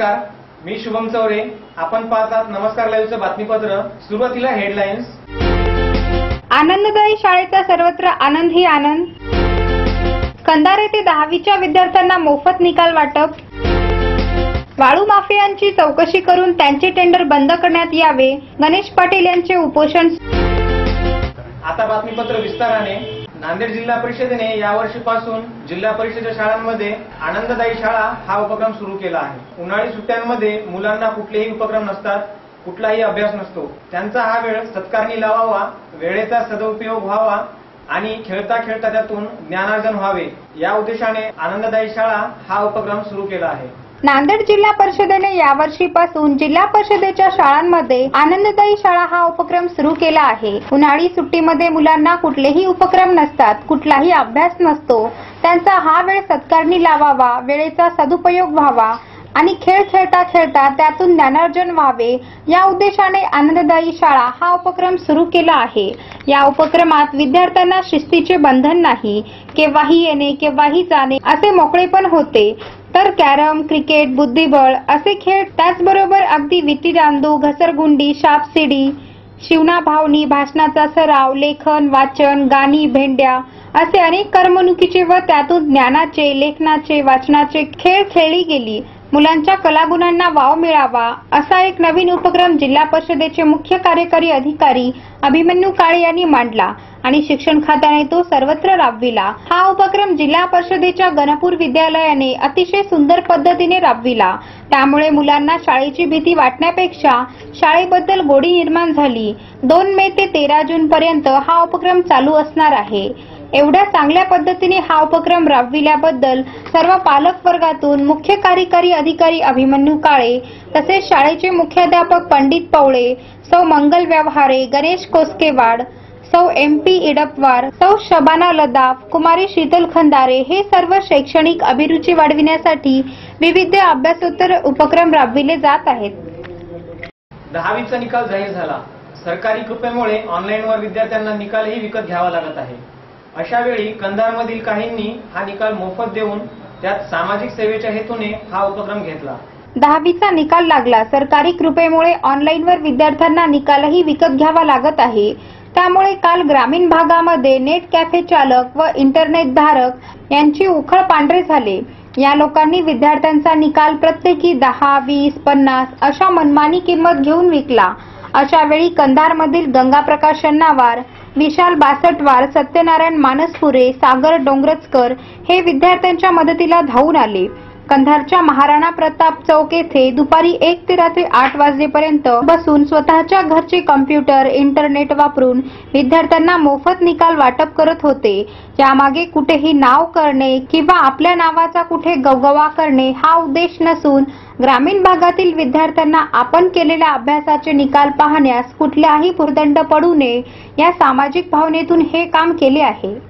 नमस्कार मी शुभम चौरे. आपण पाहतात नमस्कार लाईव्हचं बातमीपत्र. सुरुवातीला हेडलाईन्स आनंददायी शाळेचा सर्वत्र आनंद ही आनंद. कंधार येथे दहावीच्या विद्यार्थ्यांना मोफत निकाल वाटप. वाळू माफियांची चौकशी करून त्यांचे टेंडर बंद करण्यात यावे. गणेश पाटील यांचे उपोषण. आता बातमीपत्र विस्ताराने. नांदेड जिल्हा परिषदेने यावर्षीपासून जिल्हा परिषदेच्या शाळांमध्ये आनंददायी शाळा हा उपक्रम सुरू केला आहे. उन्हाळी सुट्ट्यांमध्ये मुलांना कुठलेही उपक्रम नसतात कुठलाही अभ्यास नसतो. त्यांचा हा वेळ सत्कारणी लावावा वेळेचा सदुपयोग व्हावा आणि खेळता खेळता त्यातून ज्ञानार्जन व्हावे. या उद्देशाने आनंददायी शाळा हा उपक्रम सुरू केला आहे. नांदेड जिल्हा परिषदेने यावर्षीपासून जिल्हा परिषदेच्या शाळांमध्ये आनंददायी शाळा हा उपक्रम सुरू केला आहे. उन्हाळी सुट्टीमध्ये मुलांना कुठलेही उपक्रम नसतात कुठलाही अभ्यास नसतो. त्यांचा हा वेळ सत्कारणी लावावा वेळेचा सदुपयोग व्हावा आणि खेळ खेळता खेळता त्यातून ज्ञानार्जन व्हावे. या उद्देशाने आनंददायी शाळा हा उपक्रम सुरू केला आहे. या उपक्रमात विद्यार्थ्यांना शिस्तीचे बंधन नाही. केव्हाही येणे केव्हाही जाणे असे मोकळेपण होते. तर कॅरम क्रिकेट बुद्धिबळ असे खेळ त्याचबरोबर अगदी विटीदांडू घसरगुंडी सापशिडी शिवना भावनी भाषणाचा सराव लेखन वाचन गाणी भेंड्या असे अनेक करमणुकीचे व त्यातून ज्ञानाचे लेखनाचे वाचनाचे खेळ खेळली गेली. मुलांच्या कलागुणांना वाव मिळावा असा एक नवीन उपक्रम जिल्हा परिषदेचे मुख्य कार्यकारी अधिकारी अभिमन्यू काळे यांनी मांडला आणि शिक्षण खात्याने तो सर्वत्र राबविला. हा उपक्रम जिल्हा परिषदेच्या गणपूर विद्यालयाने अतिशय सुंदर पद्धतीने राबविला. त्यामुळे मुलांना शाळेची भीती वाटण्यापेक्षा शाळेबद्दल गोडी निर्माण झाली. दोन मे ते तेरा जून पर्यंत हा उपक्रम चालू असणार आहे. एवढ्या चांगल्या पद्धतीने हा उपक्रम राबविल्याबद्दल सर्व पालक वर्गातून मुख्य कार्यकारी अधिकारी अभिमन्यू काळे तसेच शाळेचे मुख्याध्यापक पंडित पवळे सौ मंगल व्यवहारे गणेश कोस्केवाड सौ एम पी इडपवार सौ शबाना लदाफ कुमारी शीतल खंदारे हे सर्व शैक्षणिक अभिरुची वाढविण्यासाठी विविध अभ्यासोत्तर उपक्रम राबविले जात आहेत. दहावीचा निकाल जाहीर झाला. सरकारी कृपेमुळे ऑनलाईनवर विद्यार्थ्यांना निकालही विकत घ्यावा लागत आहे. अशा वेळी कंधारमधील काहींनी हा निकाल मोफत देऊन त्यात सामाजिक सेवेच्या हेतूने हा उपक्रम घेतला. दहावीचा निकाल लागला. सरकारी कृपेमुळे ऑनलाईनवर विद्यार्थ्यांना निकालही विकत घ्यावा लागत आहे. त्यामुळे काल ग्रामीण भागामध्ये नेट कॅफे चालक व इंटरनेट धारक यांची उखळ पांढरे झाले. या लोकांनी विद्यार्थ्यांचा निकाल प्रत्येकी दहा वीस पन्नास अशा मनमानी किंमत घेऊन विकला. अशा वेळी कंधारमधील गंगा प्रकाश शन्नावार विशाल बासटवार सत्यनारायण मानसपुरे सागर डोंगरचकर हे विद्यार्थ्यांच्या मदतीला धावून आले. कंधारच्या महाराणा प्रताप चौक येथे दुपारी एक ते रात्री आठ वाजेपर्यंत बसून स्वतःच्या घरचे कम्प्युटर इंटरनेट वापरून विद्यार्थ्यांना मोफत निकाल वाटप करत होते. यामागे कुठेही नाव करणे किंवा आपल्या नावाचा कुठे गवगवा करणे हा उद्देश नसून ग्रामीण भागातील विद्यार्थ्यांना आपण केलेल्या अभ्यासाचे निकाल पाहण्यास कुठल्याही भुर्दंड पडू नये या सामाजिक भावनेतून हे काम केले आहे.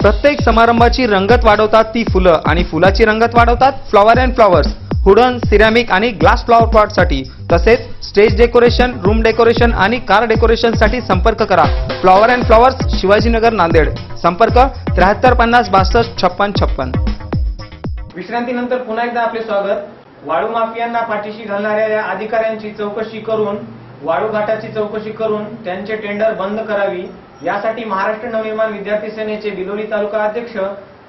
प्रत्येक समारंभाची रंगत वाढवतात ती फुलं आणि फुलाची रंगत वाढवतात flower and flowers. Wooden ceramic आणि ग्लास फ्लॉवर पॉटसाठी तसेच स्टेज डेकोरेशन रूम डेकोरेशन आणि कार डेकोरेशनसाठी संपर्क करा. Flower and flowers Shivajinagar Nanded. संपर्क त्र्याहत्तर पन्नास बासष्ट छप्पन छप्पन. विश्रांतीनंतर पुन्हा एकदा आपले स्वागत. वाळू माफियांना पाठीशी घालणाऱ्या या अधिकाऱ्यांची चौकशी करून वाळू घाटाची चौकशी करून त्यांचे टेंडर बंद करावी. यासाठी महाराष्ट्र नवनिर्माण विद्यार्थी सेनेचे बिलोली तालुका अध्यक्ष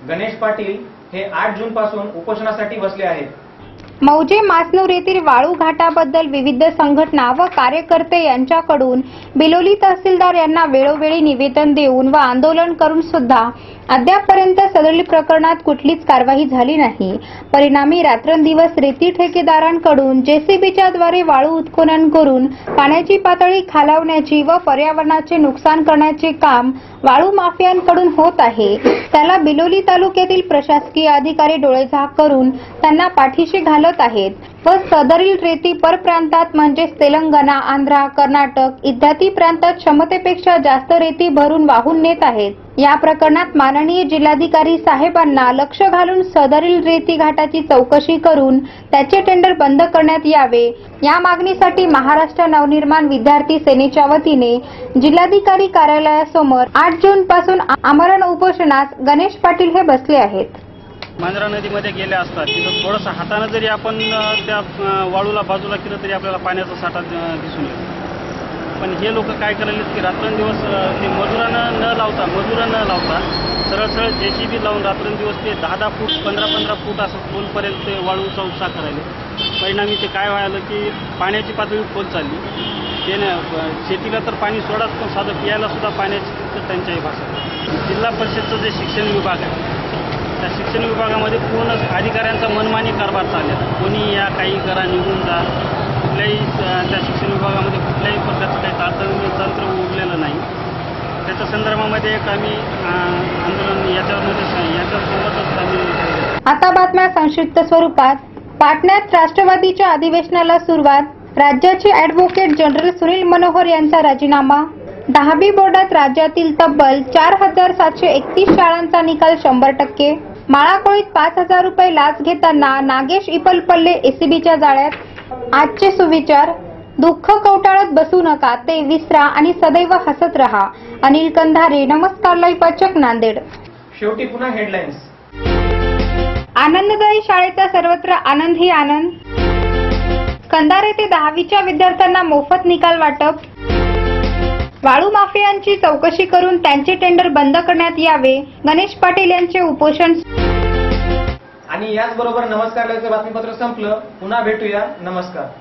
गणेश पाटील हे आठ जून पासून उपोषणासाठी बसले आहेत. मौजे मासनूर येथील वाळू घाटाबद्दल विविध संघटना व कार्यकर्ते यांच्याकडून बिलोली तहसीलदार यांना वेळोवेळी निवेदन देऊन व आंदोलन करून सुद्धा अद्यापपर्यंत सदरील प्रकरणात कुठलीच कारवाई झाली नाही. परिणामी रात्रंदिवस रेती ठेकेदारांकडून जेसीबीच्या द्वारे वाळू उत्खनन करून पाण्याची पातळी खालावण्याची व पर्यावरणाचे नुकसान करण्याचे काम वाळू माफियांकडून होत आहे. त्याला बिलोली तालुक्यातील प्रशासकीय अधिकारी डोळेझाक करून त्यांना पाठीशी घालत आहेत. व सदरील रेती परप्रांतात म्हणजेच तेलंगणा आंध्रा कर्नाटक इत्यादी प्रांतात क्षमतेपेक्षा जास्त रेती भरून वाहून नेत आहेत. या प्रकरणात माननीय जिल्हाधिकारी साहेबांना लक्ष घालून सदरील रेती घाटाची चौकशी करून त्याचे टेंडर बंद करण्यात यावे. या मागणीसाठी महाराष्ट्र नवनिर्माण विद्यार्थी सेनेच्या वतीने जिल्हाधिकारी कार्यालयासमोर आठ जून पासून आमरण उपोषणास गणेश पाटील हे बसले आहेत. मांजरा नदीमध्ये गेले असतात. तिथं थोडंसं हाताने जरी आपण त्या वाळूला बाजूला केलं तरी आपल्याला पाण्याचा साठा दिसून येतो. पण हे लोक काय करायलेत की रात्रंदिवस ते मजुरांना न लावता मजुरं न लावता सरळ सरळ जे सी बी लावून रात्रंदिवस ते दहा दहा फूट पंधरा पंधरा फूट असं खोलपर्यंत ते वाळूचा उपसा करायले परिणामी ते काय व्हायलं की पाण्याची पातळी खोल चालली. ते शेतीला तर पाणी सोडाच पण साधं पियायला सुद्धा पाण्याची त्यांच्याही भाषा जिल्हा परिषदचं जे शिक्षण विभाग आहे त्या शिक्षण विभागामध्ये पूर्ण अधिकाऱ्यांचा मनमानी कारभार चाललेला आहे. कोणी या काही करा निघून जा. कुठल्याही त्या शिक्षण विभागामध्ये कुठल्याही प्रकारचं काही तारतम्य तंत्र उरलेलं नाही. त्याच्या संदर्भामध्ये एक आम्ही आंदोलन याच्यावर म्हणजे याच्यासोबतच आम्ही आता बातम्या संक्षिप्त स्वरूपात. पाटण्यात राष्ट्रवादीच्या अधिवेशनाला सुरुवात. राज्याचे अॅडव्होकेट जनरल सुनील मनोहर यांचा राजीनामा. दहावी बोर्डात राज्यातील तब्बल चार हजार सातशे एकतीस शाळांचा निकाल शंभर टक्के. माळाकोळीत पाच हजार रुपये लाच घेताना नागेश इपलपल्ले एसीबीच्या जाळ्यात. आजचे सुविचार दुःख कवटाळत बसू नका ते विसरा आणि सदैव हसत रहा. अनिल कंधारे नमस्कार लाईव्ह वाचक नांदेड. शेवटी पुन्हा हेडलाईन्स आनंददायी शाळेचा सर्वत्र आनंद ही आनंद. कंधार येथे दहावीच्या विद्यार्थ्यांना मोफत निकाल वाटप. वाळू माफियांची चौकशी करून त्यांचे टेंडर बंद करण्यात यावे. गणेश पाटील यांचे उपोषण. आणि याचबरोबर नमस्कार बातमीपत्र संपलं. पुन्हा भेटूया. नमस्कार.